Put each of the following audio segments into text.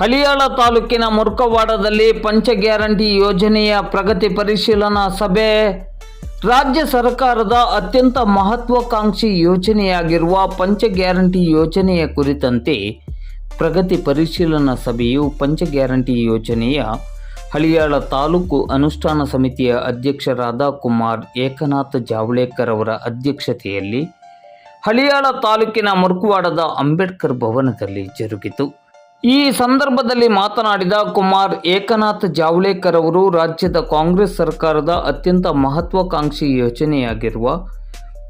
ಹಳಿಯಾಳ ತಾಲೂಕಿನ ಮುರ್ಕವಾಡದಲ್ಲಿ ಪಂಚ ಗ್ಯಾರಂಟಿ ಯೋಜನೆಯ ಪ್ರಗತಿ ಪರಿಶೀಲನಾ ಸಭೆ. ರಾಜ್ಯ ಸರ್ಕಾರದ ಅತ್ಯಂತ ಮಹತ್ವಾಕಾಂಕ್ಷಿ ಯೋಜನೆಯಾಗಿರುವ ಪಂಚ ಗ್ಯಾರಂಟಿ ಯೋಜನೆಯ ಕುರಿತಂತೆ ಪ್ರಗತಿ ಪರಿಶೀಲನಾ ಸಭೆಯು ಪಂಚ ಗ್ಯಾರಂಟಿ ಯೋಜನೆಯ ಹಳಿಯಾಳ ತಾಲೂಕು ಅನುಷ್ಠಾನ ಸಮಿತಿಯ ಅಧ್ಯಕ್ಷರಾದ ಕುಮಾರ್ ಏಕನಾಥ್ ಜಾವಳೇಕರ್ ಅವರ ಅಧ್ಯಕ್ಷತೆಯಲ್ಲಿ ಹಳಿಯಾಳ ತಾಲೂಕಿನ ಮುರ್ಕುವಾಡದ ಅಂಬೇಡ್ಕರ್ ಭವನದಲ್ಲಿ ಜರುಗಿತು. ಈ ಸಂದರ್ಭದಲ್ಲಿ ಮಾತನಾಡಿದ ಕುಮಾರ್ ಏಕನಾಥ್ ಜಾವಳೇಕರ್ ಅವರು ರಾಜ್ಯದ ಕಾಂಗ್ರೆಸ್ ಸರ್ಕಾರದ ಅತ್ಯಂತ ಮಹತ್ವಾಕಾಂಕ್ಷಿ ಯೋಜನೆಯಾಗಿರುವ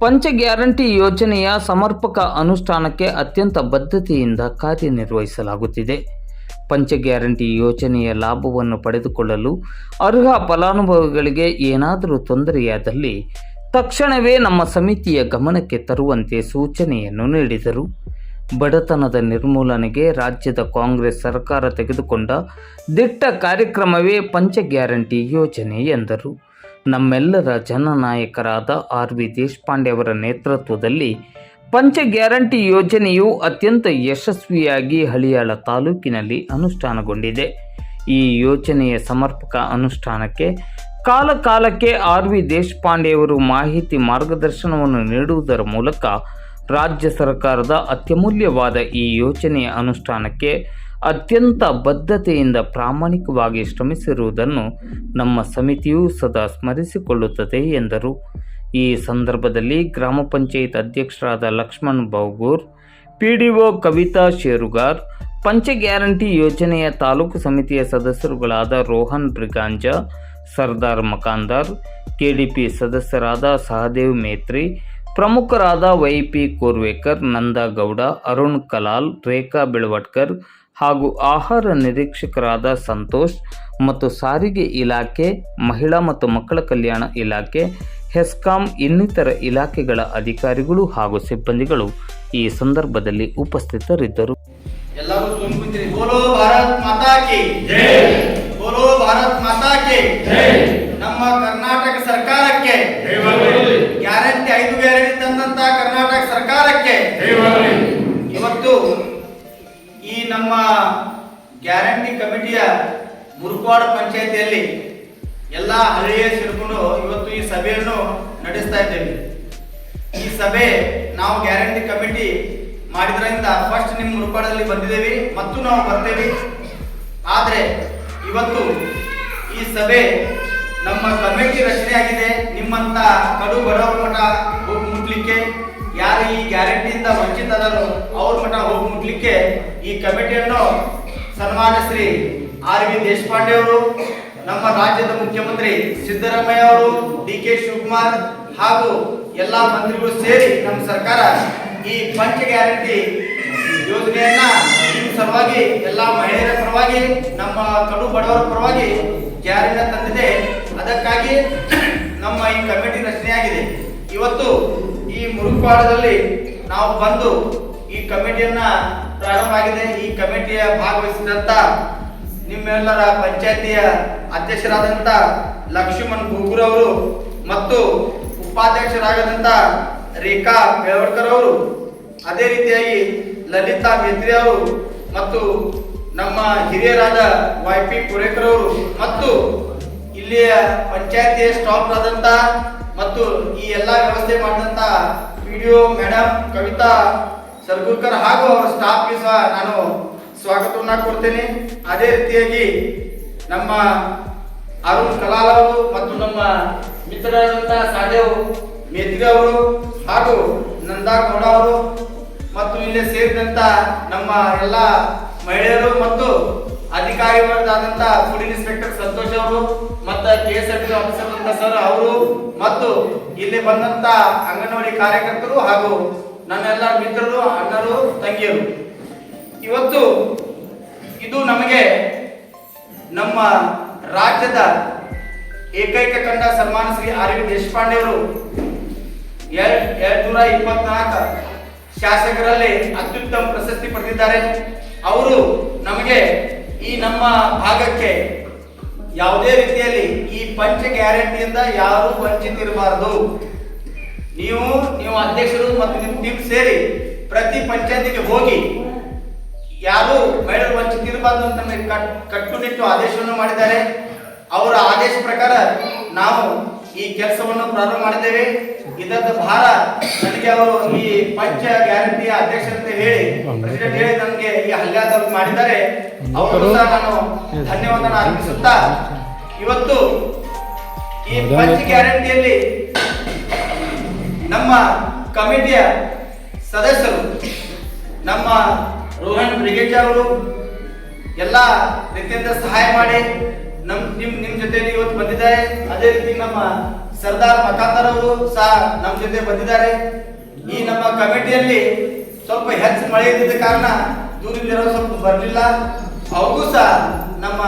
ಪಂಚ ಗ್ಯಾರಂಟಿ ಯೋಜನೆಯ ಸಮರ್ಪಕ ಅನುಷ್ಠಾನಕ್ಕೆ ಅತ್ಯಂತ ಬದ್ಧತೆಯಿಂದ ಕಾರ್ಯನಿರ್ವಹಿಸಲಾಗುತ್ತಿದೆ. ಪಂಚ ಗ್ಯಾರಂಟಿ ಯೋಜನೆಯ ಲಾಭವನ್ನು ಪಡೆದುಕೊಳ್ಳಲು ಅರ್ಹ ಫಲಾನುಭವಿಗಳಿಗೆ ಏನಾದರೂ ತೊಂದರೆಯಾದಲ್ಲಿ ತಕ್ಷಣವೇ ನಮ್ಮ ಸಮಿತಿಯ ಗಮನಕ್ಕೆ ತರುವಂತೆ ಸೂಚನೆಯನ್ನು ನೀಡಿದರು. ಬಡತನದ ನಿರ್ಮೂಲನೆಗೆ ರಾಜ್ಯದ ಕಾಂಗ್ರೆಸ್ ಸರ್ಕಾರ ತೆಗೆದುಕೊಂಡ ದಿಟ್ಟ ಕಾರ್ಯಕ್ರಮವೇ ಪಂಚ ಗ್ಯಾರಂಟಿ ಯೋಜನೆ ಎಂದರು. ನಮ್ಮೆಲ್ಲರ ಜನನಾಯಕರಾದ ಆರ್ ವಿ ದೇಶಪಾಂಡೆ ಅವರ ನೇತೃತ್ವದಲ್ಲಿ ಪಂಚ ಗ್ಯಾರಂಟಿ ಯೋಜನೆಯು ಅತ್ಯಂತ ಯಶಸ್ವಿಯಾಗಿ ಹಳಿಯಾಳ ತಾಲೂಕಿನಲ್ಲಿ ಅನುಷ್ಠಾನಗೊಂಡಿದೆ. ಈ ಯೋಜನೆಯ ಸಮರ್ಪಕ ಅನುಷ್ಠಾನಕ್ಕೆ ಕಾಲಕಾಲಕ್ಕೆ ಆರ್ ವಿ ದೇಶಪಾಂಡೆಯವರು ಮಾಹಿತಿ ಮಾರ್ಗದರ್ಶನವನ್ನು ನೀಡುವುದರ ಮೂಲಕ ರಾಜ್ಯ ಸರ್ಕಾರದ ಅತ್ಯಮೂಲ್ಯವಾದ ಈ ಯೋಜನೆಯ ಅನುಷ್ಠಾನಕ್ಕೆ ಅತ್ಯಂತ ಬದ್ಧತೆಯಿಂದ ಪ್ರಾಮಾಣಿಕವಾಗಿ ಶ್ರಮಿಸಿರುವುದನ್ನು ನಮ್ಮ ಸಮಿತಿಯು ಸದಾ ಸ್ಮರಿಸಿಕೊಳ್ಳುತ್ತದೆ ಎಂದರು. ಈ ಸಂದರ್ಭದಲ್ಲಿ ಗ್ರಾಮ ಪಂಚಾಯತ್ ಅಧ್ಯಕ್ಷರಾದ ಲಕ್ಷ್ಮಣ್ ಬೌಗೂರ್, ಪಿಡಿಒ ಕವಿತಾ ಶೇರುಗಾರ್, ಪಂಚ ಗ್ಯಾರಂಟಿ ಯೋಜನೆಯ ತಾಲೂಕು ಸಮಿತಿಯ ಸದಸ್ಯರುಗಳಾದ ರೋಹನ್ ಬ್ರಿಗಾಂಜ ಸರ್ದಾರ್ ಮಕಾಂದಾರ್, ಕೆಡಿಪಿ ಸದಸ್ಯರಾದ ಸಹದೇವ್ ಮೇತ್ರಿ ಪ್ರಮುಖರಾದ ವೈ ಪಿ ಕೋರ್ವೇಕರ್, ನಂದಗೌಡ, ಅರುಣ್ ಕಲಾಲ್, ರೇಖಾ ಬೆಳವಟ್ಕರ್ ಹಾಗೂ ಆಹಾರ ನಿರೀಕ್ಷಕರಾದ ಸಂತೋಷ್ ಮತ್ತು ಸಾರಿಗೆ ಇಲಾಖೆ, ಮಹಿಳಾ ಮತ್ತು ಮಕ್ಕಳ ಕಲ್ಯಾಣ ಇಲಾಖೆ, ಹೆಸ್ಕಾಂ ಇನ್ನಿತರ ಇಲಾಖೆಗಳ ಅಧಿಕಾರಿಗಳು ಹಾಗೂ ಸಿಬ್ಬಂದಿಗಳು ಈ ಸಂದರ್ಭದಲ್ಲಿ ಉಪಸ್ಥಿತರಿದ್ದರು. ಎಲ್ಲರೂ ಸುಮ್ ಕುಂತಿರಿ ಬೋಲೋ ಭಾರತ್ ಮಾತಾ ಕಿ ಬೋಲೋ ಭಾರತ್ ಮಾತಾ ಕಿ ನಮ್ಮ ಕರ್ನಾಟಕ ಸರ್ಕಾರಕ್ಕೆ ಗ್ಯಾರಂಟಿ ಐದು ಗ್ಯಾರಂಟಿ ತಂದಂತ ಕರ್ನಾಟಕ ಸರ್ಕಾರಕ್ಕೆ ಇವತ್ತು ಈ ನಮ್ಮ ಗ್ಯಾರಂಟಿ ಕಮಿಟಿಯ ಮುರುಕವಾಡ ಪಂಚಾಯತಿಯಲ್ಲಿ ಎಲ್ಲ ಹಳ್ಳಿಯ ಸೇರಿಕೊಂಡು ಇವತ್ತು ಈ ಸಭೆಯನ್ನು ನಡೆಸ್ತಾ ಇದ್ದೇವೆ. ಈ ಸಭೆ ನಾವು ಗ್ಯಾರಂಟಿ ಕಮಿಟಿ ಮಾಡಿದ್ರಿಂದ ಫಸ್ಟ್ ನಿಮ್ಮ ಮುರುಪಾಡದಲ್ಲಿ ಬಂದಿದ್ದೇವೆ, ಮತ್ತು ನಾವು ಬರ್ತೇವೆ. ಆದರೆ ಇವತ್ತು ಈ ಸಭೆ ನಮ್ಮ ಕಮಿಟಿ ರಚನೆ ಆಗಿದೆ. ನಿಮ್ಮಂತ ಕಡು ಬಡವರ ಮಠ ಮುಟ್ಲಿಕ್ಕೆ ಯಾರು ಈ ಗ್ಯಾರಂಟಿಯಿಂದ ವಂಚಿತದರು ಅವ್ರ ಮಠ ಹೋಗಿ ಮುಟ್ಲಿಕ್ಕೆ ಈ ಕಮಿಟಿಯನ್ನು ಸನ್ಮಾನ ಶ್ರೀ ಆರ್ ವಿ ದೇಶಪಾಂಡೆ ಅವರು, ನಮ್ಮ ರಾಜ್ಯದ ಮುಖ್ಯಮಂತ್ರಿ ಸಿದ್ದರಾಮಯ್ಯ ಅವರು, ಡಿ ಕೆ ಶಿವಕುಮಾರ್ ಹಾಗೂ ಎಲ್ಲಾ ಮಂತ್ರಿಗಳು ಸೇರಿ ನಮ್ಮ ಸರ್ಕಾರ ಈ ಪಂಚ ಗ್ಯಾರಂಟಿ ಯೋಜನೆಯನ್ನ ಸಲುವಾಗಿ ಎಲ್ಲ ಮಹಿಳೆಯರ ಪರವಾಗಿ, ನಮ್ಮ ಕಡು ಬಡವರ ಪರವಾಗಿ ಜಾರಿನ ತಂದಿದೆ. ಅದಕ್ಕಾಗಿ ನಮ್ಮ ಈ ಕಮಿಟಿ ರಚನೆಯಾಗಿದೆ. ಇವತ್ತು ಈ ಮುರುಗ್ವಾಡದಲ್ಲಿ ನಾವು ಬಂದು ಈ ಕಮಿಟಿಯನ್ನ ಪ್ರಾರಂಭ ಆಗಿದೆ. ಈ ಕಮಿಟಿಯ ಭಾಗವಹಿಸಿದಂತ ನಿಮ್ಮೆಲ್ಲರ ಪಂಚಾಯತಿಯ ಅಧ್ಯಕ್ಷರಾದಂತ ಲಕ್ಷ್ಮಣ್ ಬೂಗುರ್ ಅವರು ಮತ್ತು ಉಪಾಧ್ಯಕ್ಷರಾಗದಂತ ರೇಖಾ ಬೆಳವಡ್ಕರ್ ಅವರು, ಅದೇ ರೀತಿಯಾಗಿ ಲಲಿತಾ ಮೇತ್ರಿ ಅವರು ಮತ್ತು ನಮ್ಮ ಹಿರಿಯರಾದ ವೈ ಪಿ ಪುರೇಕರ್ ಅವರು ಮತ್ತು ಇಲ್ಲಿಯ ಪಂಚಾಯತಿಯ ಸ್ಟಾಫ್ ಆದಂತ ಮತ್ತು ಈ ಎಲ್ಲ ವ್ಯವಸ್ಥೆ ಮಾಡಿದಂತ ವಿಡಿಯೋ ಮೇಡಮ್ ಕವಿತಾ, ಸರ್ಗುಲ್ಕರ್ ಹಾಗೂ ಅವರ ಸ್ಟಾಫ್ಗೆ ಸಹ ನಾನು ಸ್ವಾಗತವನ್ನ ಕೊಡ್ತೇನೆ. ಅದೇ ರೀತಿಯಾಗಿ ನಮ್ಮ ಅರುಣ್ ಕಲಾಲ್ ಅವರು ಮತ್ತು ನಮ್ಮ ಮಿತ್ರರಾದಂತ ಸಾದೇವ್ ಮೇತ್ರಿ ಅವರು ಹಾಗೂ ನಂದಾ ಗೌಡ ಅವರು ಮತ್ತು ಇಲ್ಲಿ ಸೇರಿದಂತ ನಮ್ಮ ಎಲ್ಲ ಮಹಿಳೆಯರು ಮತ್ತು ಅಧಿಕಾರಿಗಳಾದಂತ ಫುಡ್ ಇನ್ಸ್ಪೆಕ್ಟರ್ ಸಂತೋಷ್ ಅವರು ಮತ್ತು K S R T officer sir ಅವರು ಮತ್ತು ಇಲ್ಲಿ ಬಂದಂತ ಅಂಗನವಾಡಿ ಕಾರ್ಯಕರ್ತರು ಹಾಗೂ ನನ್ನೆಲ್ಲ ಮಿತ್ರರು, ಅಣ್ಣರು, ತಂಗಿಯರು. ಇವತ್ತು ಇದು ನಮಗೆ ನಮ್ಮ ರಾಜ್ಯದ ಏಕೈಕ ಕಂಡ ಸನ್ಮಾನ ಶ್ರೀ ಆರ್ ವಿ ದೇಶಪಾಂಡೆ ಅವರು. ಎರಡ್ ನೂರ ಇಪ್ಪತ್ನಾಲ್ಕು ಶಾಸಕರಲ್ಲಿ ಅತ್ಯುತ್ತಮ ಪ್ರಶಸ್ತಿ ಪಡೆದಿದ್ದಾರೆ. ಅವರು ನಮಗೆ ಈ ನಮ್ಮ ಭಾಗಕ್ಕೆ ಯಾವುದೇ ರೀತಿಯಲ್ಲಿ ಈ ಪಂಚ ಗ್ಯಾರಂಟಿಯಿಂದ ಯಾರು ವಂಚಿತಿರಬಾರದು. ನೀವು ನೀವು ಅಧ್ಯಕ್ಷರು ಮತ್ತು ನಿಮ್ಮ ಟೀಮ್ ಸೇರಿ ಪ್ರತಿ ಪಂಚಾಯತಿಗೆ ಹೋಗಿ ಯಾರು ಮಹಿಳೆಯರು ವಂಚಿತಿರಬಾರ್ದು ಅಂತ ಕಟ್ಟುನಿಟ್ಟು ಆದೇಶವನ್ನು ಮಾಡಿದ್ದಾರೆ. ಅವರ ಆದೇಶ ಪ್ರಕಾರ ನಾವು ಈ ಕೆಲಸವನ್ನು ಪ್ರಾರಂಭ ಮಾಡಿದ್ದೇವೆ. ಇದರ ಭಾರ ನನಗೆ ಅವರು ಈ ಪಂಚ ಗ್ಯಾರಂಟಿಯ ಅಧ್ಯಕ್ಷರಂತೆ ಹೇಳಿ ಪ್ರೆಸಿಡೆಂಟ್ ಹೇಳಿ ನನಗೆ ಈ ಹಲ್ಲಾದವರು ಮಾಡಿದ್ದಾರೆ. ಅವರು ನಾನು ಧನ್ಯವಾದ ಅರ್ಪಿಸುತ್ತಾ, ಇವತ್ತು ಈ ಪಂಚ ಗ್ಯಾರಂಟಿಯಲ್ಲಿ ನಮ್ಮ ಕಮಿಟಿಯ ಸದಸ್ಯರು, ನಮ್ಮ ರೋಹನ್ ಬ್ರಿಗೇಜ್ ಅವರು ಎಲ್ಲ ರೀತಿಯಿಂದ ಸಹಾಯ ಮಾಡಿ ನಮ್, ನಿಮ್ ನಿಮ್ ಜೊತೆ ಇವತ್ತು ಬಂದಿದ್ದಾರೆ. ಅದೇ ರೀತಿ ನಮ್ಮ ಸರ್ದಾರ್ ಮಕಾಂದರ್ ಅವರು ಸಹ ನಮ್ಮ ಜೊತೆ ಬಂದಿದ್ದಾರೆ. ಈ ನಮ್ಮ ಕಮಿಟಿಯಲ್ಲಿ ಸ್ವಲ್ಪ ಹೆಚ್ಚು ಮಳೆ ಇದ್ದಿದ್ದ ಕಾರಣ ದೂರಲ್ಲಿರೋ ಸ್ವಲ್ಪ ಬರಲಿಲ್ಲ. ಅವ್ರಿಗೂ ಸಹ ನಮ್ಮ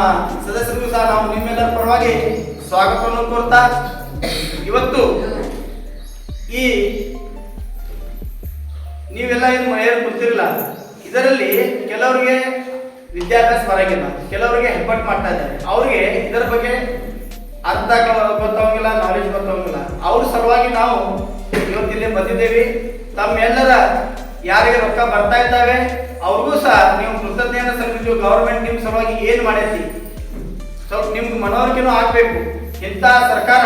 ಸದಸ್ಯರಿಗೂ ಸಹ ನಾವು ನಿಮ್ಮೆಲ್ಲರ ಪರವಾಗಿ ಸ್ವಾಗತವನ್ನು ಕೋರ್ತಾ, ಇವತ್ತು ಈ ನೀವೆಲ್ಲ ಏನು ಮಳೆಯಲ್ಲಿ ಗೊತ್ತಿರಲ್ಲ ಇದರಲ್ಲಿ ಕೆಲವರಿಗೆ ವಿದ್ಯಾಭ್ಯಾಸ ಬರಂಗಿಲ್ಲ ಕೆಲವರಿಗೆ ಹೆಬ್ಬಟ್ ಮಾಡ್ತಾ ಇದ್ದಾರೆ. ಅವ್ರಿಗೆ ಇದರ ಬಗ್ಗೆ ಅರ್ಥ ಗೊತ್ತಾಗಿಲ್ಲ ನಾಲೆಜ್ ಗೊತ್ತಾಗಿಲ್ಲ ಅವ್ರ ಸಲುವಾಗಿ ನಾವು ಇವತ್ತಿಲ್ಲಿ ಬಂದಿದ್ದೇವೆ. ತಮ್ಮೆಲ್ಲರ ಯಾರಿಗೆ ರೊಕ್ಕ ಬರ್ತಾ ಇದ್ದಾವೆ, ಅವ್ರಿಗೂ ಸಹ ನೀವು ಕೃತಜ್ಞತೆ ಸಲ್ಲಿಸಿ ಗೌರ್ಮೆಂಟ್ ನಿಮ್ಮ ಸಲುವಾಗಿ ಏನು ಮಾಡೈತಿ? ಸ್ವಲ್ಪ ನಿಮ್ಗೆ ಮನವರಿಕೆನೂ ಆಗಬೇಕು. ಇಂಥ ಸರ್ಕಾರ,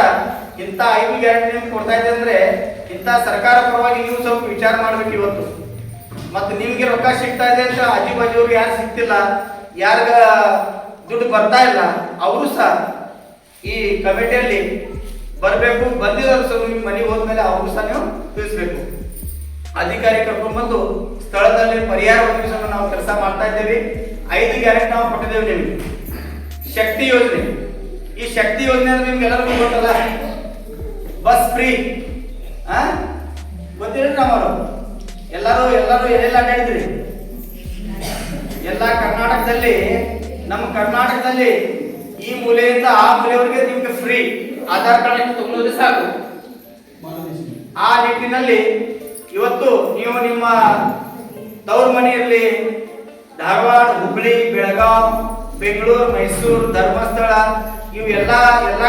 ಇಂಥ ಐದು ಗ್ಯಾರಂಟಿ ನಿಮ್ಗೆ ಕೊಡ್ತಾ ಇದೆ ಅಂದ್ರೆ ಇಂಥ ಸರ್ಕಾರ ಪರವಾಗಿ ನೀವು ಸ್ವಲ್ಪ ವಿಚಾರ ಮಾಡ್ಬೇಕು ಇವತ್ತು. ಮತ್ತೆ ನಿಮ್ಗೆ ರೊಕ್ಕ ಸಿಗ್ತಾ ಇದೆ ಅಂತ ಅಜ್ಜಿ ಬಾಜಿಯವ್ರಿಗೆ ಯಾರು ಸಿಗ್ತಿಲ್ಲ, ಯಾರಿಗ ದುಡ್ಡು ಬರ್ತಾ ಇಲ್ಲ, ಅವರು ಸಹ ಈ ಕಮಿಟಿಯಲ್ಲಿ ಬರಬೇಕು, ಬಂದಿರೋರು ಸಹ ನಿಮ್ಮ ಮನೆ ಹೋದ್ಮೇಲೆ ಅವರು ಸಹ ನೀವು ತಿಳಿಸ್ಬೇಕು. ಅಧಿಕಾರಿ ಕರ್ಕೊಂಡ್ಬಂದು ಸ್ಥಳದಲ್ಲಿ ಪರಿಹಾರ ಒದಗಿಸಲು ನಾವು ಕೆಲಸ ಮಾಡ್ತಾ ಇದ್ದೇವೆ. ಐದು ಗ್ಯಾರಂಟಿ ನಾವು ಕೊಟ್ಟಿದ್ದೇವೆ ನಿಮಗೆ. ಶಕ್ತಿ ಯೋಜನೆ. ಈ ಶಕ್ತಿ ಯೋಜನೆ ಅಂದ್ರೆ ನಿಮ್ಗೆ ಎಲ್ಲರಿಗೂ ಗೊತ್ತಲ್ಲ? Bus free. ಗೊತ್ತಿಲ್ಲ ನಮ್ಮವರು? ಎಲ್ಲರೂ ಎಲ್ಲರೂ ಎಲ್ಲೆಲ್ಲ ಅಡ್ಡಾಡಿದ್ರಿ ಎಲ್ಲ ಕರ್ನಾಟಕದಲ್ಲಿ, ನಮ್ಮ ಕರ್ನಾಟಕದಲ್ಲಿ ಈ ಮೂಲೆಯಿಂದ ಆ ಮೂಲೆಯವರೆಗೆ ನಿಮ್ಗೆ ಫ್ರೀ ಆಧಾರ್ ಕಾರ್ಡ್ ತಗೊಳ್ಳೋದು ಸಾಕು. ಆ ನಿಟ್ಟಿನಲ್ಲಿ ಇವತ್ತು ನೀವು ನಿಮ್ಮ ತವ್ರ ಮನೆಯಲ್ಲಿ ಧಾರವಾಡ ಹುಬ್ಳಿ ಬೆಳಗಾವ್ ಬೆಂಗಳೂರು, ಮೈಸೂರು ಧರ್ಮಸ್ಥಳ ಇವು ಎಲ್ಲ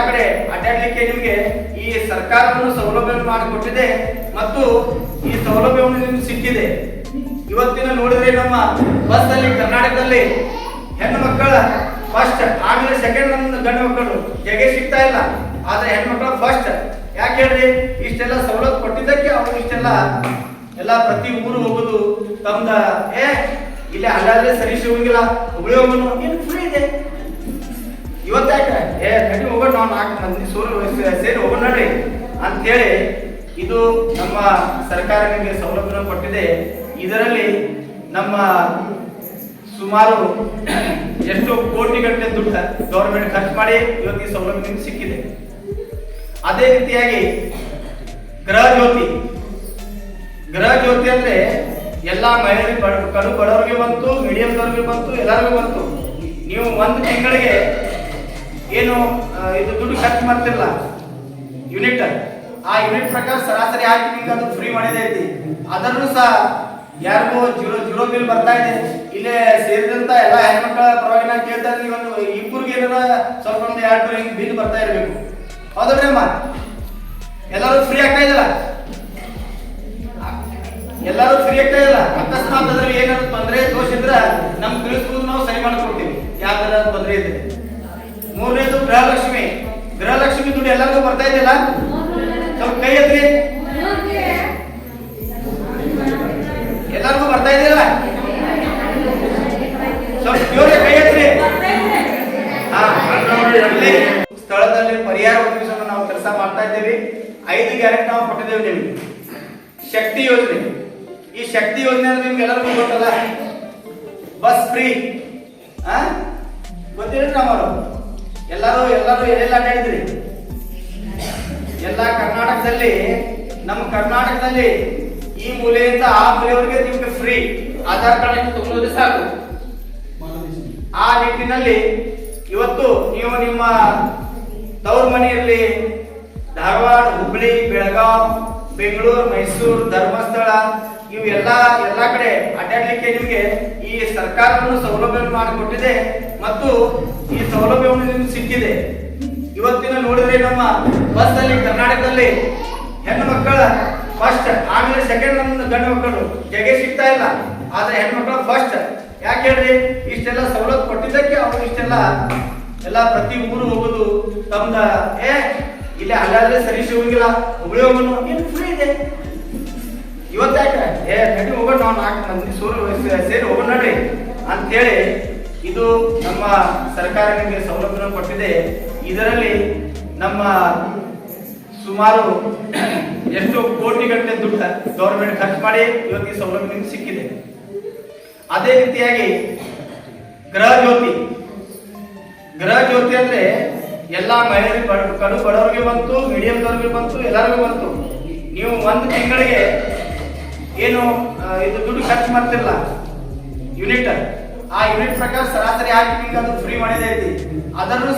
ಕಡೆ ಅಡ್ಡಾಡ್ಲಿಕ್ಕೆ ನಿಮಗೆ ಈ ಸರ್ಕಾರವನ್ನು ಸೌಲಭ್ಯ ಮಾಡಿಕೊಟ್ಟಿದೆ ಮತ್ತು ಈ ಸೌಲಭ್ಯವನ್ನು ನಿಮ್ಗೆ ಸಿಕ್ಕಿದೆ. ಇವತ್ತಿನ ನೋಡಿದ್ರೆ ನಮ್ಮ ಬಸ್ ಅಲ್ಲಿ ಕರ್ನಾಟಕದಲ್ಲಿ ಹೆಣ್ಣು ಮಕ್ಕಳ ಫಸ್ಟ್ ಆಮೇಲೆ ಸೆಕೆಂಡ್ ನಮ್ಮ ಗಂಡು ಮಕ್ಕಳು ಜಗೆ ಸಿಗ್ತಾ ಇಲ್ಲ, ಆದ್ರೆ ಹೆಣ್ಮಕ್ಳು ಫಸ್ಟ್ ಯಾಕೆ ಹೇಳ್ರಿ? ಇಷ್ಟೆಲ್ಲ ಸವಲತ್ತು ಕೊಟ್ಟಿದ್ದಕ್ಕೆ ಅವ್ರು ಇಷ್ಟೆಲ್ಲ, ಎಲ್ಲ ಪ್ರತಿ ಊರು ಹೋಗುದು ತಮ್ದ, ಏ, ಇಲ್ಲಿ ಅಲ್ಲಾದ್ರೆ ಸರಿ ಸಿಗಂಗಿಲ್ಲ ಹುಬ್ಳಿ ಹೋಗೋನು ಏನು ಫ್ರೀ ಇದೆ. ಇವತ್ತಾಕ ಏ ನಡಿ ಹೋಗೋಣ ನಾವು ನಾಲ್ಕು ಮಂದಿ ಸೂರ್ಯ ಸೇರಿ ಹೋಗೋಣ ನಡ್ರಿ. ಅಂತೇಳಿ ಇದು ನಮ್ಮ ಸರ್ಕಾರ ನಿಮಗೆ ಸೌಲಭ್ಯ ಕೊಟ್ಟಿದೆ. ಇದರಲ್ಲಿ ನಮ್ಮ ಸುಮಾರು ಎಷ್ಟು ಕೋಟಿ ಗಂಟೆ ದುಡ್ಡು ಗೌರ್ಮೆಂಟ್ ಖರ್ಚು ಮಾಡಿ ಇವತ್ತು ಈ ಸೌಲಭ್ಯ ಸಿಕ್ಕಿದೆ. ಅದೇ ರೀತಿಯಾಗಿ ಗೃಹ ಜ್ಯೋತಿ. ಗೃಹ ಜ್ಯೋತಿ ಅಂದ್ರೆ ಎಲ್ಲಾ ಮಹಿಳೆಯರಿಗೆ ಕಡು ಬಡವರಿಗೆ ಬಂತು ಮೀಡಿಯಂದವ್ರಿಗೆ ಬಂತು, ಎಲ್ಲರಿಗೂ ಬಂತು. ನೀವು ಒಂದು ತಿಂಗಳಿಗೆ ಏನು ಇದು ದುಡ್ಡು ಖರ್ಚು ಮಾಡ್ತಿರಲ್ಲ ಯೂನಿಟ್ ಆ ಯೂನಿಟ್ ಪ್ರಕಾರ ಸರಾಸರಿ ಹಾಕಿ ಈಗ ಅದು ಫ್ರೀ ಮಾಡಿದೆ ಐತಿ ಅದನ್ನು ಸಹ ಯಾರಿಗೂ ಜೀರೋ ಜೀರೋ ಬಿಲ್ ಬರ್ತಾ ಇದೆ. ಇಲ್ಲೇ ಸೇರಿದಂತ ಎಲ್ಲ ಹೆಣ್ಮಕ್ಳ ಪರವಾಗಿ ನಾನು ಕೇಳ್ತಾ ಇದ್ದೀನಿ. ಒಂದು ಇಬ್ಬರಿಗೆ ಏನಾರ ಸ್ವಲ್ಪ ಒಂದು ಎರಡು ಬಿಲ್ ಬರ್ತಾ ಇರಬೇಕು. ಹೌದಲ್ರಿ ಅಮ್ಮ ಎಲ್ಲರೂ ಫ್ರೀ ಆಗ್ತಾ ಇದಲ್ಲ ಎಲ್ಲರೂ ಫ್ರೀ ಆಗ್ತಾ ಇಲ್ಲ ಅಕಸ್ಮಾತ್ ಅದ್ರಲ್ಲಿ ಏನಾದ್ರು ತೊಂದರೆ, ದೋಷ ಇದ್ರೆ ನಮ್ಗೆ ತಿಳಿಸ್ಬೋದು, ನಾವು ಸರಿ ಮಾಡ್ಕೊಡ್ತೀವಿ. ಯಾವ್ದಾರ ತೊಂದರೆ ಇದ್ರೆ ಮೂರನೇದು ಗೃಹಲಕ್ಷ್ಮಿ. ಗೃಹಲಕ್ಷ್ಮಿ ದುಡ್ಡು ಎಲ್ಲರಿಗೂ ಬರ್ತಾ ಇದೆಯಲ್ಲ? ಸ್ವಲ್ಪ ಕೈ ಎತ್ತಿ. ಎಲ್ಲರಿಗೂ ಬರ್ತಾ ಇದೆಯಲ್ಲ? ಸ್ವಲ್ಪ ಕೈ ಎತ್ರಿ ಸ್ಥಳದಲ್ಲಿ ಪರಿಹಾರ ಒದಗಿಸಲು ನಾವು ಕೆಲಸ ಮಾಡ್ತಾ ಇದ್ದೇವೆ. ಐದು ಗ್ಯಾರಂಟಿ ನಾವು ಕೊಟ್ಟಿದ್ದೇವೆ ನಿಮಗೆ. ಶಕ್ತಿ ಯೋಜನೆ. ಈ ಶಕ್ತಿ ಯೋಜನೆ ಅಂದ್ರೆ ನಿಮ್ಗೆ ಎಲ್ಲರಿಗೂ ಗೊತ್ತಲ್ಲ? Bus free. ಗೊತ್ತಿಲ್ಲ ನಮ್ಮವರು. ಎಲ್ಲರೂ ಎಲ್ಲರೂ ಎಲ್ಲೆಲ್ಲ ಅಡ್ಡಾಡಿದ್ರಿ ಎಲ್ಲ ಕರ್ನಾಟಕದಲ್ಲಿ, ನಮ್ಮ ಕರ್ನಾಟಕದಲ್ಲಿ ಈ ಮೂಲೆಯಿಂದ ಆ ಮೂಲೆಯವರೆಗೆ ನಿಮ್ಗೆ ಫ್ರೀ ಆಧಾರ್ ಕಾರ್ಡ್ ತಗೊಳ್ಳೋದು ಸಾಕು. ಆ ನಿಟ್ಟಿನಲ್ಲಿ ಇವತ್ತು ನೀವು ನಿಮ್ಮ ತವರು ಮನೆಯಲ್ಲಿ ಧಾರವಾಡ ಹುಬ್ಬಳ್ಳಿ ಬೆಳಗಾವ್ ಬೆಂಗಳೂರು, ಮೈಸೂರು ಧರ್ಮಸ್ಥಳ ಇವು ಎಲ್ಲ ಎಲ್ಲ ಕಡೆ ಅಡ್ಡಾಡ್ಲಿಕ್ಕೆ ನಿಮಗೆ ಈ ಸರ್ಕಾರವನ್ನು ಸೌಲಭ್ಯ ಮಾಡಿಕೊಟ್ಟಿದೆ ಮತ್ತು ಈ ಸೌಲಭ್ಯವನ್ನು ನಿಮ್ಗೆ ಸಿಕ್ಕಿದೆ. ಇವತ್ತಿನ ನೋಡಿದ್ರೆ ನಮ್ಮ ಬಸ್ ಅಲ್ಲಿ ಕರ್ನಾಟಕದಲ್ಲಿ ಹೆಣ್ಣು ಮಕ್ಕಳ ಫಸ್ಟ್ ಆಮೇಲೆ ಸೆಕೆಂಡ್ ನಮ್ಮ ಗಂಡು ಮಕ್ಕಳು. ಜಗೆ ಸಿಗ್ತಾ ಇಲ್ಲ, ಆದ್ರೆ ಹೆಣ್ಮಕ್ಳು ಫಸ್ಟ್ ಯಾಕೆ ಹೇಳ್ರಿ? ಇಷ್ಟೆಲ್ಲ ಸವಲತ್ತು ಕೊಟ್ಟಿದ್ದಕ್ಕೆ ಅವ್ರು ಇಷ್ಟೆಲ್ಲ, ಎಲ್ಲ ಪ್ರತಿ ಊರು ಹೋಗೋದು ತಮ್ದ, ಏ, ಇಲ್ಲಿ ಅಲ್ಲಾದ್ರೆ ಸರಿ ಸಿಗುವಂಗಿಲ್ಲ ಹುಬ್ಳಿ ಹೋಗೋನು ಏನು ಫ್ರೀ ಇದೆ? ಇವತ್ತಾಕೆ ಏ ನಡಿ ಹೋಗೋಣ ನಾವು ನಾಲ್ಕು ಮಂದಿ ಸೂರು ಸೇರಿ ಹೋಗೋಣ ನಡ್ರಿ. ಅಂತೇಳಿ ಇದು ನಮ್ಮ ಸರ್ಕಾರ ನಿಮಗೆ ಸೌಲಭ್ಯ ಕೊಟ್ಟಿದೆ. ಇದರಲ್ಲಿ ನಮ್ಮ ಸುಮಾರು ಎಷ್ಟು ಕೋಟಿ ಗಂಟೆ ದುಡ್ಡು ಗೌರ್ಮೆಂಟ್ ಖರ್ಚು ಮಾಡಿ ಇವತ್ತಿಗೆ ಸೌಲಭ್ಯ ನಿಮ್ಗೆ ಸಿಕ್ಕಿದೆ. ಅದೇ ರೀತಿಯಾಗಿ ಗೃಹ ಜ್ಯೋತಿ. ಗೃಹ ಜ್ಯೋತಿ ಅಂದ್ರೆ ಎಲ್ಲಾ ಮಹಿಳೆಯರಿಗೆ ಕಡು, ಬಡವರಿಗೆ ಬಂತು ಮೀಡಿಯಂದವ್ರಿಗೆ ಬಂತು, ಎಲ್ಲರಿಗೂ ಬಂತು. ನೀವು ಒಂದು ತಿಂಗಳಿಗೆ ಏನು ಇದು ದುಡ್ಡು ಖರ್ಚು ಮಾಡ್ತಿರಲ್ಲ ಯೂನಿಟ್ ಆ ಯೂನಿಟ್ ಪ್ರಕಾರ ಸರಾಸರಿ ನಿಮ್ಗೆ ಅದು ಫ್ರೀ ಮಾಡಿದೆ ಐತಿ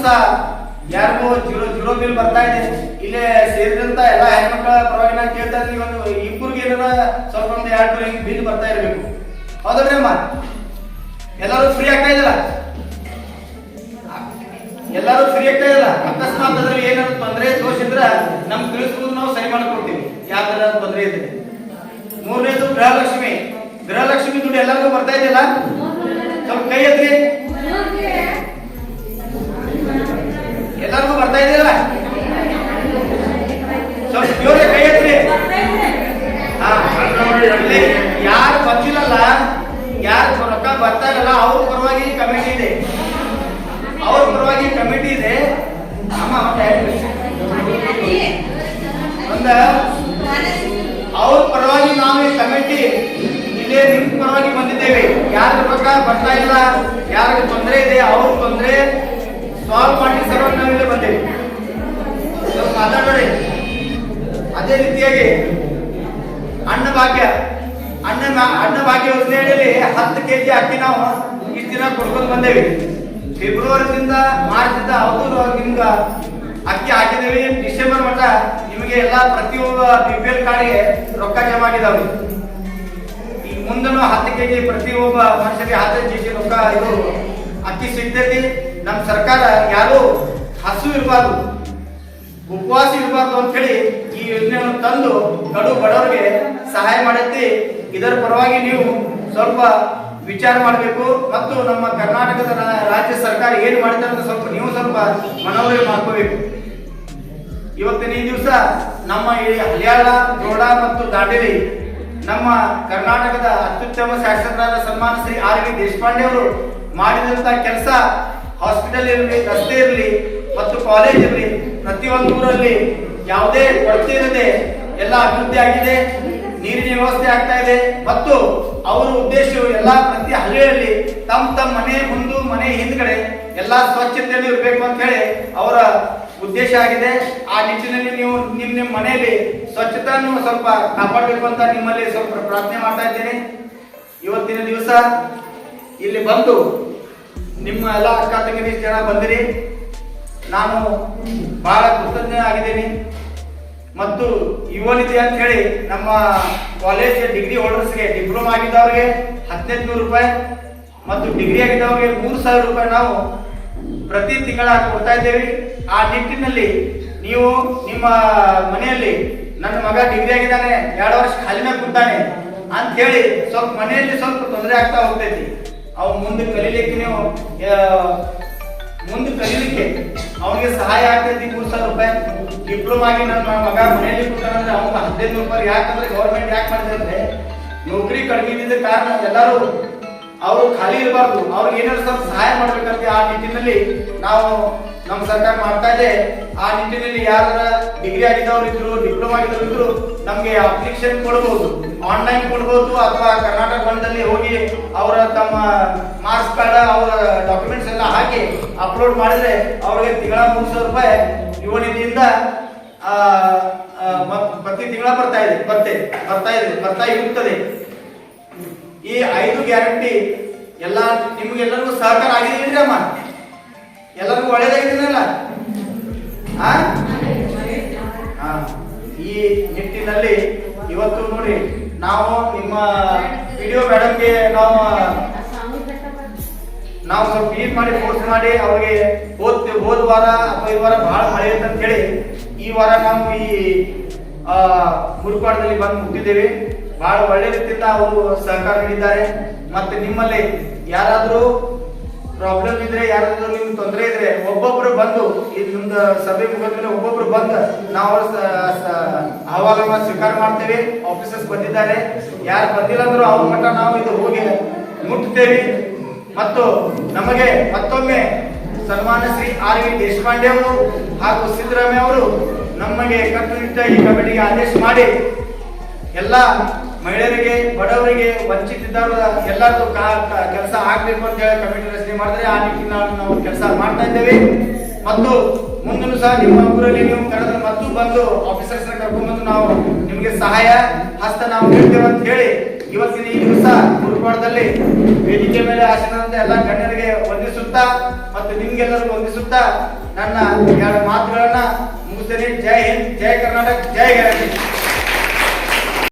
ಸಹ ಯಾರಿಗೂ ಜೀರೋ ಜೀರೋ ಬಿಲ್ ಬರ್ತಾ ಇದೆ. ಇಲ್ಲೇ ಸೇರಿದಂತ ಎಲ್ಲ ಹೆಣ್ಮಕ್ಳ ಪರವಾಗಿ ನಾನು ಕೇಳ್ತಾ ಇದ್ದೀನಿ ಒಂದು ಇಬ್ಬರಿಗೆ ಏನಾರ ಸ್ವಲ್ಪ ಒಂದು ಎರಡು ಬಿಲ್ ಬರ್ತಾ ಇರಬೇಕು. ಹೌದಲ್ರಿ ಅಮ್ಮ? ಎಲ್ಲರೂ ಫ್ರೀ ಆಗ್ತಾ ಇದ್ದಲ್ಲ ಎಲ್ಲರೂ ಫ್ರೀ ಆಗ್ತಾ ಇಲ್ಲ ಅಕಸ್ಮಾತ್ ಅದ್ರಲ್ಲಿ ಏನಾದ್ರು ತೊಂದರೆ, ದೋಷ ಇದ್ರ ನಮ್ ತಿಳಿಸ್ಬೋದು, ನಾವು ಸರಿ ಮಾಡ್ಕೊಡ್ತೀವಿ. ಯಾವ ತೊಂದರೆ ಇದ್ರೆ. ಮೂರನೇದು ಗೃಹಲಕ್ಷ್ಮಿ. ಗೃಹಲಕ್ಷ್ಮಿ ದುಡ್ಡು ಎಲ್ಲರಿಗೂ ಬರ್ತಾ ಇದೆಯಲ್ಲ? ಸ್ವಲ್ಪ ಕೈ ಎತ್ತಿ. ಎಲ್ಲರಿಗೂ ಬರ್ತಾ ಇದೆಯಲ್ಲ? ಸ್ವಲ್ಪ ಜೋರೇ ಕೈ ಎತ್ತಿ. ಹಾ ಯಾರು ಬಂದಿಲ್ಲಲ್ಲ ಯಾರು ರೊಕ್ಕ ಬರ್ತಾ ಇರಲ್ಲ, ಅವ್ರ ಪರವಾಗಿ ಕಮಿಟಿ ಇದೆ. ಬರ್ತಾ ಇಲ್ಲ. ಯಾರಿಗೆ ತೊಂದರೆ ಇದೆ ಅವ್ರ ತೊಂದರೆ. ಸಾಲ್ವ್ ಮಾಡಿ ಸರ್ ನಾವು ಇಲ್ಲೇ ಬಂದೇವೆ ಮಾತಾಡೋಣ ಅದೇ ರೀತಿಯಾಗಿ ಅಣ್ಣ ಭಾಗ್ಯ. ಅಣ್ಣ ಅಣ್ಣ ಭಾಗ್ಯ ಯೋಜನೆಯಲ್ಲಿ ಹತ್ತು ಕೆಜಿ ಅಕ್ಕಿ ನಾವು ಈ ದಿನ ಕೊಡ್ಕೊಂಡು ಬಂದೇವಿ. ಫೆಬ್ರವರಿದಿಂದ ಮಾರ್ಚ್ದಿಂದ ಅವರು ನಿಮ್ಗ ಅಕ್ಕಿ ಹಾಕಿದೇವಿ ಡಿಸೆಂಬರ್ ಮಟ್ಟ ನಿಮಗೆ ಎಲ್ಲ ಪ್ರತಿಯೊಬ್ಬ ಬಿ ಪಿ ಎಲ್ ಕಾರ್ಡ್ಗೆ ರೊಕ್ಕ ಜಮಾ ಆಗಿದಾವೆ. ಮುಂದನು ಹತ್ತು ಕೆಜಿ ಪ್ರತಿಯೊಬ್ಬ ಮನುಷ್ಯರಿಗೆ ಹತ್ತು ಕೆಜಿ ರೊಕ್ಕ ಇದು ಅಕ್ಕಿ ಸಿಗ್ತೈತಿ ನಮ್ಮ ಸರ್ಕಾರ ಯಾರು ಹಸು ಇರಬಾರ್ದು, ಉಪವಾಸ ಇರಬಾರ್ದು ಅಂತ ಹೇಳಿ ಈ ಯೋಜನೆಯನ್ನು ತಂದು ಕಡು ಬಡವರಿಗೆ ಸಹಾಯ ಮಾಡೈತಿ ಇದರ ಪರವಾಗಿ ನೀವು ಸ್ವಲ್ಪ ವಿಚಾರ ಮಾಡಬೇಕು. ಮತ್ತು ನಮ್ಮ ಕರ್ನಾಟಕದ ರಾಜ್ಯ ಸರ್ಕಾರ ಏನು ಮಾಡಿದೆ ಅಂತ ಸ್ವಲ್ಪ ನೀವು ಸ್ವಲ್ಪ ಮನವರಿ ಮಾಡ್ಕೋಬೇಕು. ಇವತ್ತಿನ ಈ ದಿವಸ ನಮ್ಮ ಈ ಹಳ್ಯಾಳ ಜೋಡ ಮತ್ತು ದಾಂಡೇಲಿ ನಮ್ಮ ಕರ್ನಾಟಕದ ಅತ್ಯುತ್ತಮ ಶಾಸಕರಾದ ಸನ್ಮಾನ ಶ್ರೀ ಆರ್ ವಿ ದೇಶಪಾಂಡೆ ಅವರು ಮಾಡಿದಂತ ಕೆಲಸ ಹಾಸ್ಪಿಟಲ್ ಇರಲಿ, ರಸ್ತೆ ಇರಲಿ ಮತ್ತು ಕಾಲೇಜ್ ಇರಲಿ, ಪ್ರತಿಯೊಂದು ಊರಲ್ಲಿ ಯಾವುದೇ ಕೊರತೆ ಇರದೆ ಎಲ್ಲ ಅಭಿವೃದ್ಧಿ ಆಗಿದೆ, ನೀರಿನ ವ್ಯವಸ್ಥೆ ಆಗ್ತಾ ಇದೆ ಮತ್ತು ಅವರ ಉದ್ದೇಶವು ಎಲ್ಲ ಪ್ರತಿ ಹಳ್ಳಿಯಲ್ಲಿ ತಮ್ಮ ತಮ್ಮ ಮನೆ ಮುಂದು ಮನೆ ಹಿಂದ್ಗಡೆ ಎಲ್ಲ ಸ್ವಚ್ಛತೆಯಲ್ಲಿ ಇರಬೇಕು ಅಂತ ಹೇಳಿ ಅವರ ಉದ್ದೇಶ ಆಗಿದೆ. ಆ ನಿಟ್ಟಿನಲ್ಲಿ ನೀವು ನಿಮ್ಮ ನಿಮ್ಮ ಮನೆಯಲ್ಲಿ ಸ್ವಚ್ಛತೆಯನ್ನು ಸ್ವಲ್ಪ ಕಾಪಾಡಬೇಕು ಅಂತ ನಿಮ್ಮಲ್ಲಿ ಸ್ವಲ್ಪ ಪ್ರಾರ್ಥನೆ ಮಾಡ್ತಾ ಇದ್ದೇನೆ. ಇವತ್ತಿನ ದಿವಸ ಇಲ್ಲಿ ಬಂದು ನಿಮ್ಮ ಎಲ್ಲ ಅಕ್ಕ ತಂಗಿರಿ ಜನ ಬಂದಿರಿ. ನಾನು ಬಹಳ ಕೃತಜ್ಞ ಆಗಿದ್ದೀನಿ. ಮತ್ತು ಯುವ ನಿಧಿ ಅಂತ ಹೇಳಿ ನಮ್ಮ ಕಾಲೇಜ್ ಡಿಗ್ರಿ ಹೋಲ್ಡರ್ಸ್ಗೆ ಡಿಪ್ಲೊಮಾ ಆಗಿದ್ದವ್ರಿಗೆ ಹದಿನೈದು ನೂರು ರೂಪಾಯಿ ಮತ್ತು ಡಿಗ್ರಿ ಆಗಿದ್ದವ್ರಿಗೆ ಮೂರು ಸಾವಿರ ರೂಪಾಯಿ ನಾವು ಪ್ರತಿ ತಿಂಗಳ ಕೊಡ್ತಾ ಇದ್ದೇವೆ. ಆ ನಿಟ್ಟಿನಲ್ಲಿ ನೀವು ನಿಮ್ಮ ಮನೆಯಲ್ಲಿ ನನ್ನ ಮಗ ಡಿಗ್ರಿ ಆಗಿದ್ದಾನೆ, ಎರಡು ವರ್ಷ ಖಾಲಿನ ಕೂತಾನೆ ಅಂತ ಹೇಳಿ ಸ್ವಲ್ಪ ಮನೆಯಲ್ಲಿ ಸ್ವಲ್ಪ ತೊಂದರೆ ಆಗ್ತಾ ಹೋಗ್ತೈತಿ. ಅವ್ನು ಮುಂದೆ ಕಲೀಲಿಕ್ಕೆ ನೀವು ಮುಂದೆ ಕಲೀಲಿಕ್ಕೆ ಅವನಿಗೆ ಸಹಾಯ ಆಗ್ತೈತಿ, ಮೂರು ಸಾವಿರ ರೂಪಾಯಿ. ಡಿಪ್ಲೊಮಾ ಆಗಿ ನನ್ನ ಮಗ ಮನೆಯಲ್ಲಿ ಕೂತಾನಂದ್ರೆ ಅವ್ನಿಗೆ ಹದಿನೈದು ರೂಪಾಯಿ ಯಾಕಂದ್ರೆ ಗೌರ್ಮೆಂಟ್ ಯಾಕೆ ಮಾಡಿದೆ ಅಂದ್ರೆ ನೌಕರಿ ಕಡಿಮೆ ಇದ್ದ ಕಾರಣ ಎಲ್ಲರೂ ಅವರು ಖಾಲಿ ಇರಬಾರ್ದು. ಅವ್ರಿಗೆ ಏನಾದ್ರು ಸ್ವಲ್ಪ ಸಹಾಯ ಮಾಡ್ಬೇಕಂತ ಆ ನಿಟ್ಟಿನಲ್ಲಿ ನಾವು ನಮ್ಮ ಸರ್ಕಾರ ಮಾಡ್ತಾ ಇದೆ. ಆ ನಿಟ್ಟಿನಲ್ಲಿ ಯಾರ ಡಿಗ್ರಿ ಆಗಿದ್ದವರು ಇದ್ರು ಡಿಪ್ಲೊಮಾ ಆಗಿದವರು ಇದ್ರು, ನಮ್ಗೆ ಅಪ್ಲಿಕೇಶನ್ ಕೊಡಬಹುದು ಆನ್ಲೈನ್ ಕೊಡಬಹುದು ಅಥವಾ ಕರ್ನಾಟಕ ಬಂದಲ್ಲಿ ಹೋಗಿ ಅವರ ತಮ್ಮ ಮಾರ್ಕ್ಸ್ ಕಾರ್ಡ್, ಅವರ ಡಾಕ್ಯುಮೆಂಟ್ಸ್ ಎಲ್ಲ ಹಾಕಿ ಅಪ್ಲೋಡ್ ಮಾಡಿದ್ರೆ ಅವ್ರಿಗೆ ತಿಂಗಳ ಮೂರು ಸಾವಿರ ರೂಪಾಯಿ ಯುವ ನಿಧಿಯಿಂದ ಪ್ರತಿ ತಿಂಗಳ ಬರ್ತಾ ಇದೆ ಬರ್ತೆ ಬರ್ತಾ ಇದೆ, ಬರ್ತಾ ಇರುತ್ತದೆ. ಈ ಐದು ಗ್ಯಾರಂಟಿ ಎಲ್ಲ ನಿಮ್ಗೆಲ್ಲರಿಗೂ ಸಹಕಾರ ಆಗಿದೆ ಅಮ್ಮ. ಎಲ್ಲರಿಗೂ ಒಳ್ಳೇದಾಗಿದ್ದೀನಲ್ಲ ಈ ನಿಟ್ಟಿನಲ್ಲಿ ಇವತ್ತು ನೋಡಿ, ನಾವು ನಿಮ್ಮ ವಿಡಿಯೋ ಮೇಡಮ್ಗೆ ನಾವು ನಾವು ಸ್ವಲ್ಪ ಈಟ್ ಮಾಡಿ ಫೋರ್ಸ್ ಮಾಡಿ ಅವ್ರಿಗೆ ಹೋದ್ ಹೋದ ವಾರ ಅಥವಾ ಈ ವಾರ ಬಹಳ ಮಳೆ ಅಂತ ಹೇಳಿ, ಈ ವಾರ ನಾವು ಈ ಮುರುಪಾಡದಲ್ಲಿ ಬಂದು ಮುಟ್ಟಿದ್ದೇವೆ. ಬಹಳ ಒಳ್ಳೆ ರೀತಿಯಿಂದ ಅವರು ಸಹಕಾರ ನೀಡಿದ್ದಾರೆ ಮತ್ತೆ ನಿಮ್ಮಲ್ಲಿ ಯಾರಾದ್ರೂ ಪ್ರಾಬ್ಲಮ್ ಇದ್ರೆ ಯಾರಾದ್ರೂ ನಿಮ್ಗೆ ತೊಂದರೆ ಇದ್ರೆ ಒಬ್ಬೊಬ್ರು ಬಂದು ಇದೊಂದು ಸಭೆ ಮುಗಿದ್ಮೇಲೆ ಒಬ್ಬೊಬ್ರು ಬಂದು ನಾವು ಅಹವಾಲನ್ನ ಸ್ವೀಕಾರ ಮಾಡ್ತೇವೆ ಆಫೀಸರ್ಸ್ ಬಂದಿದ್ದಾರೆ. ಯಾರು ಬಂದಿಲ್ಲ ಅಂದ್ರೂ ಅವ್ರ ಮಟ್ಟ ನಾವು ಇದು ಹೋಗಿ ಮುಟ್ತೇವೆ. ಮತ್ತು ನಮಗೆ ಮತ್ತೊಮ್ಮೆ ಸನ್ಮಾನ್ಯ ಶ್ರೀ ಆರ್ ವಿ ದೇಶಪಾಂಡೆ ಅವರು ಹಾಗೂ ಸಿದ್ದರಾಮಯ್ಯ ಅವರು ನಮಗೆ ಕಟ್ಟುನಿಟ್ಟಾಗಿ ಕಮಿಟಿಗೆ ಆದೇಶ ಮಾಡಿ, ಎಲ್ಲ ಮಹಿಳೆಯರಿಗೆ, ಬಡವರಿಗೆ ವಂಚಿತಿದ್ದವರು ಎಲ್ಲರದು ಕೆಲಸ ಆಗ್ಬೇಕು ಅಂತ ಹೇಳಿ ಕಮಿಟಿ ರಚನೆ ಮಾಡಿದ್ರೆ ಆ ನಿಟ್ಟಿನಲ್ಲಿ ನಾವು ಕೆಲಸ ಮಾಡ್ತಾ ಇದ್ದೇವೆ. ಮತ್ತು ಮುಂದೂ ಸಹ ನಿಮ್ಮ ಊರಲ್ಲಿ ನೀವು ಕರೆದ್ರೆ ಮತ್ತು ಬಂದು ಆಫೀಸರ್ಸ್ ಕರ್ಕೊಂಡ್ಬಂದು ನಾವು ನಿಮಗೆ ಸಹಾಯ, ಹಸ್ತ ನಾವು ನೀಡ್ತೇವೆ ಅಂತ ಹೇಳಿ ಇವತ್ತಿನ ಈ ದಿವಸ ಗುರುವಾರದಲ್ಲಿ ವೇದಿಕೆ ಮೇಲೆ ಆಸೀನರಾದ ಎಲ್ಲ ಗಣ್ಯರಿಗೆ ವಂದಿಸುತ್ತಾ ಮತ್ತು ನಿಮ್ಗೆಲ್ಲರಿಗೂ ವಂದಿಸುತ್ತಾ ನನ್ನ ಎರಡು ಮಾತುಗಳನ್ನ ಮುಗಿಸ್ತೇನೆ. ಜೈ ಹಿಂದ್, ಜೈ ಕರ್ನಾಟಕ, ಜೈ ಗ್ಯಾರಂಟಿ